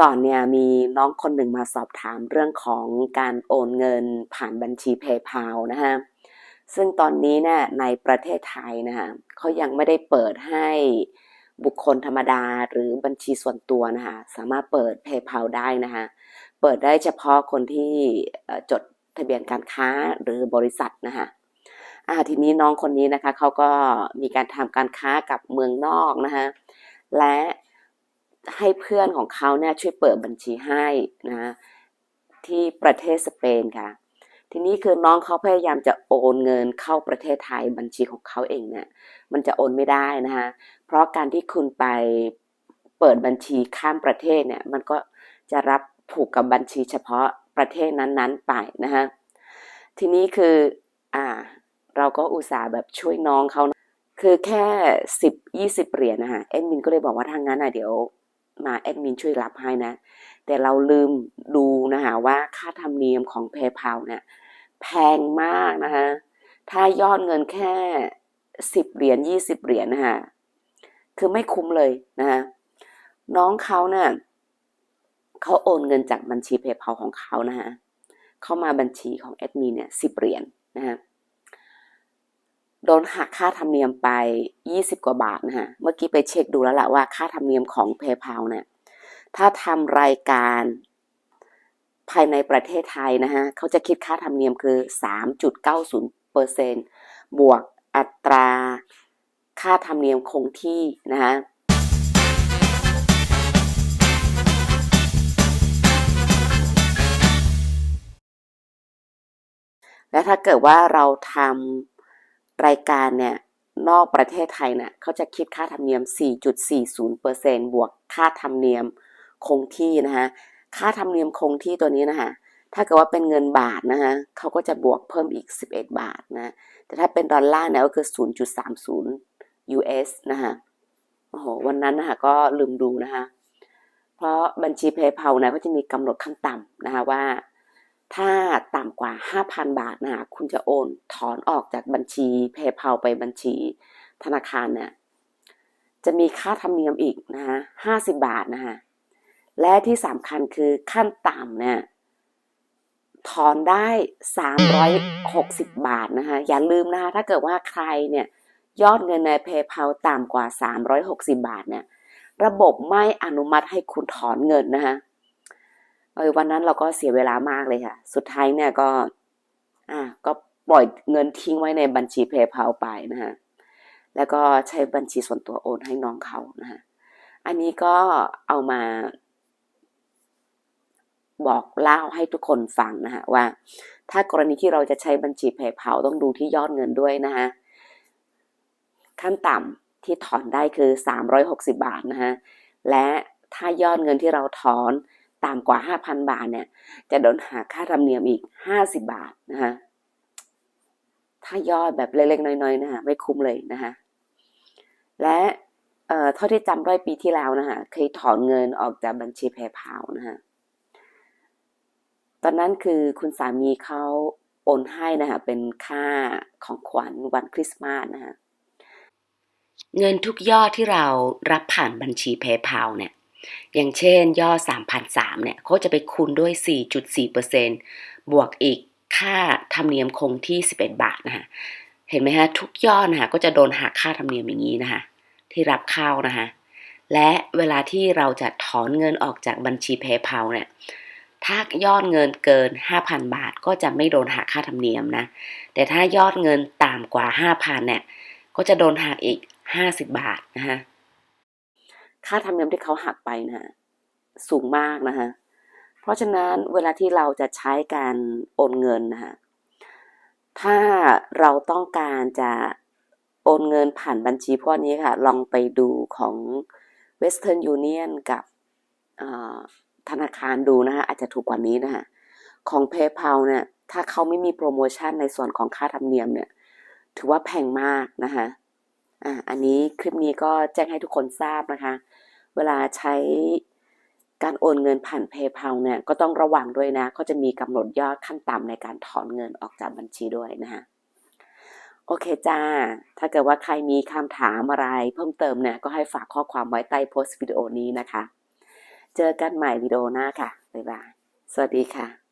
ก่อนเนี่ยมีน้องคนหนึ่งมาสอบถามเรื่องของการโอนเงินผ่านบัญชี PayPal นะฮะซึ่งตอนนี้เนี่ยในประเทศไทยนะคะเขายังไม่ได้เปิดให้บุคคลธรรมดาหรือบัญชีส่วนตัวนะคะสามารถเปิด PayPal ได้นะคะเปิดได้เฉพาะคนที่จดทะเบียนการค้าหรือบริษัทนะคะอ่าทีนี้น้องคนนี้นะคะเขาก็มีการทำการค้ากับเมืองนอกนะคะและ ให้เพื่อนของเขาเนี่ยช่วยเปิดบัญชีให้นะที่ประเทศสเปนค่ะ ทีนี้คือน้องเขาพยายามจะโอนเงินเข้าประเทศไทยบัญชีของเขาเองเนี่ยมันจะโอนไม่ได้นะคะเพราะการที่คุณไปเปิดบัญชีข้ามประเทศเนี่ยมันก็จะรับผูกกับบัญชีเฉพาะประเทศนั้นๆไปนะคะทีนี้คืออ่าเราก็อุตส่าห์แบบช่วยน้องเขานะคือแค่สิบยี่สิบเหรียญนะคะแอดมินก็เลยบอกว่าทางนั้นอะเดี๋ยว มาแอดมินช่วยรับให้นะ แต่เราลืมดูนะคะว่าค่าธรรมเนียมของ PayPal เนี่ยแพงมากนะคะถ้ายอดเงินแค่สิบเหรียญยี่สิบเหรียญนะคะคือไม่คุ้มเลยนะคะน้องเขาเนี่ยเขาโอนเงินจากบัญชี PayPal ของเขานะคะเข้ามาบัญชีของแอดมินเนี่ยสิบเหรียญน โดนหักค่าธรรมเนียมไปยี่สิบกว่าบาทนะคะเมื่อกี้ไปเช็คดูแล้วแหละว่าค่าธรรมเนียมของ PayPal เนี่ย ถ้าทำรายการภายในประเทศไทยนะฮะ เขาจะคิดค่าธรรมเนียมคือ 3.90เปอร์เซนบวกอัตราค่าธรรมเนียมคงที่นะฮะและถ้าเกิดว่าเราทำ รายการเนี่ยนอกประเทศไทยเนี่ยเขาจะคิดค่าธรรมเนียม 4.40%บวกค่าธรรมเนียมคงที่นะคะค่าธรรมเนียมคงที่ตัวนี้นะคะถ้าเกิดว่าเป็นเงินบาทนะคะเขาก็จะบวกเพิ่มอีก 11 บาทนะแต่ถ้าเป็นดอลลาร์เนี่ยก็คือ 0.30 US นะคะโอ้โหวันนั้นนะคะก็ลืมดูนะคะเพราะบัญชี PayPal เนี่ยก็จะมีกำหนดขั้นต่ำนะคะว่า ถ้าต่ำกว่า 5,000 บาทนะคะคุณจะโอนถอนออกจากบัญชี PayPal ไปบัญชีธนาคารเนี่ยจะมีค่าธรรมเนียมอีกนะคะ50 บาทนะคะและที่สำคัญคือขั้นต่ำเนี่ยถอนได้ 360 บาทนะคะอย่าลืมนะคะถ้าเกิดว่าใครเนี่ยยอดเงินใน PayPal ต่ำกว่า 360 บาทเนี่ยระบบไม่อนุมัติให้คุณถอนเงินนะคะ เออวันนั้นเราก็เสียเวลามากเลยค่ะ สุดท้ายเนี่ยก็ อ่าก็ปล่อยเงินทิ้งไว้ในบัญชี PayPal ไปนะฮะแล้วก็ใช้บัญชีส่วนตัวโอนให้น้องเขานะฮะอันนี้ก็เอามา บอกเล่าให้ทุกคนฟังนะฮะว่า ถ้ากรณีที่เราจะใช้บัญชี PayPal ต้องดูที่ยอดเงินด้วยนะฮะขั้นต่ำที่ถอนได้คือ 360 บาทนะฮะและถ้ายอดเงินที่เราถอน ต่ำกว่า 5,000 บาทเนี่ย จะโดนหาค่าธรรมเนียมอีก 50 บาทนะคะถ้ายอดแบบเล็กๆน้อยๆนะคะไม่คุ้มเลยนะคะและเอ่อเท่าที่จำได้ปีที่แล้วนะคะเคยถอนเงินออกจากบัญชี PayPal นะคะตอนนั้นคือคุณสามีเขาโอนให้นะคะเป็นค่าของขวัญวันคริสต์มาสนะคะเงินทุกยอดที่เรารับผ่านบัญชี PayPal เนี่ย อย่างเช่นยอด3,003เนี่ยเขาจะไปคูณด้วย 4.4%บวกอีกค่าธรรมเนียมคงที่ 11 บาทนะคะเห็นไหมฮะทุกยอดนะคะก็จะโดนหักค่าธรรมเนียมอย่างนี้นะคะที่รับเข้านะคะและเวลาที่เราจะถอนเงินออกจากบัญชี PayPal เนี่ยถ้ายอดเงินเกิน 5,000 บาทก็จะไม่โดนหักค่าธรรมเนียมนะ แต่ถ้ายอดเงินต่ำกว่า 5,000เนี่ยก็จะโดนหักอีก 50 บาทนะคะ ค่าธรรมเนียมที่เขาหักไปนะฮะสูงมากนะคะเพราะฉะนั้นเวลาที่เราจะใช้การโอนเงินนะคะถ้าเราต้องการจะโอนเงินผ่านบัญชีพวกนี้ค่ะ ลองไปดูของ Western Union กับธนาคารดูนะคะอาจจะถูกกว่านี้นะคะของ PayPal เนี่ยถ้าเขาไม่มีโปรโมชั่นในส่วนของค่าธรรมเนียมเนี่ย ถือว่าแพงมากนะคะ อ่าอันนี้คลิปนี้ก็แจ้งให้ทุกคนทราบนะคะ เวลาใช้การโอนเงินผ่าน PayPal เนี่ยก็ต้องระวังด้วยนะเขาจะมีกำหนดยอดขั้นต่ำในการถอนเงินออกจากบัญชีด้วยนะคะโอเคจ้า ถ้าเกิดว่าใครมีคำถามอะไรเพิ่มเติมเนี่ยก็ให้ฝากข้อความไว้ใต้โพสต์วิดีโอนี้นะคะ เจอกันใหม่วิดีโอหน้าค่ะ บ๊ายบาย สวัสดีค่ะ